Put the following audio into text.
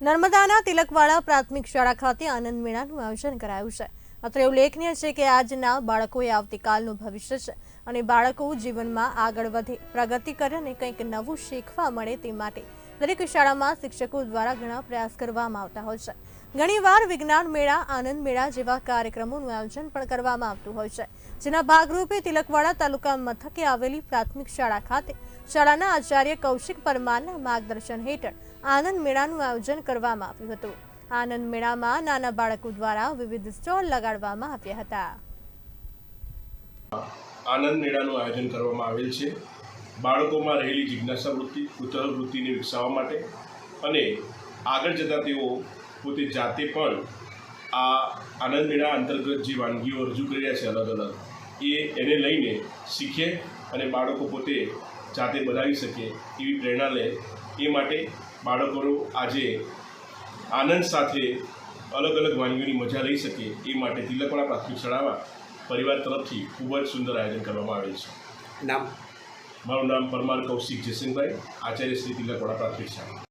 નર્મદાના તિલકવાડા પ્રાથમિક શાળા ખાતે આનંદ મેળાનું આયોજન કરાયું છે. અત્રે ઉલ્લેખનીય છે કે આજના બાળકોએ આવતીકાલનું ભવિષ્ય છે અને બાળકો જીવનમાં આગળ વધે, પ્રગતિ કરે અને કંઈક નવું શીખવા મળે તે માટે દરેક શાળામાં શિક્ષકો દ્વારા ઘણા પ્રયાસ કરવામાં આવતા હોય છે. ઘણીવાર વિજ્ઞાન મેળા, આનંદ મેળા જેવા કાર્યક્રમોનું આયોજન પણ કરવામાં આવતું હોય છે. જેના ભાગરૂપે તિલકવાડા તાલુકા મથકે આવેલી પ્રાથમિક શાળા ખાતે શાળાના આચાર્ય કૌશિક પરમારના માર્ગદર્શન હેઠળ આનંદ મેળાનું આયોજન કરવામાં આવ્યું હતું. આનંદ મેળામાં નાના બાળકો દ્વારા વિવિધ સ્ટોલ લગાડવામાં આવ્યા હતા. આનંદ મેળાનું આયોજન કરવામાં આવેલ છે. બાળકોમાં રહેલી જિજ્ઞાસા વૃત્તિ, કુતૂહલ વૃત્તિને વિકસાવવા માટે અને આગળ જતાં તેઓ પોતે જાતે પણ આ આનંદ મેળા અંતર્ગત જે વાનગીઓ રજૂ કરી રહ્યા છે અલગ અલગ, એ એને લઈને શીખે અને બાળકો પોતે જાતે બનાવી શકે એવી પ્રેરણા લે. એ માટે બાળકોનો આજે આનંદ સાથે અલગ અલગ વાનગીઓની મજા લઈ શકે એ માટે તિલકવાડા પ્રાથમિક શાળામાં પરિવાર તરફથી ખૂબ જ સુંદર આયોજન કરવામાં આવેલ છે. નામ? મારું નામ પરમાર કૌશિક જયસિંહભાઈ આચાર્ય શ્રી તિલકવાડા પ્રાથમિક શાળા.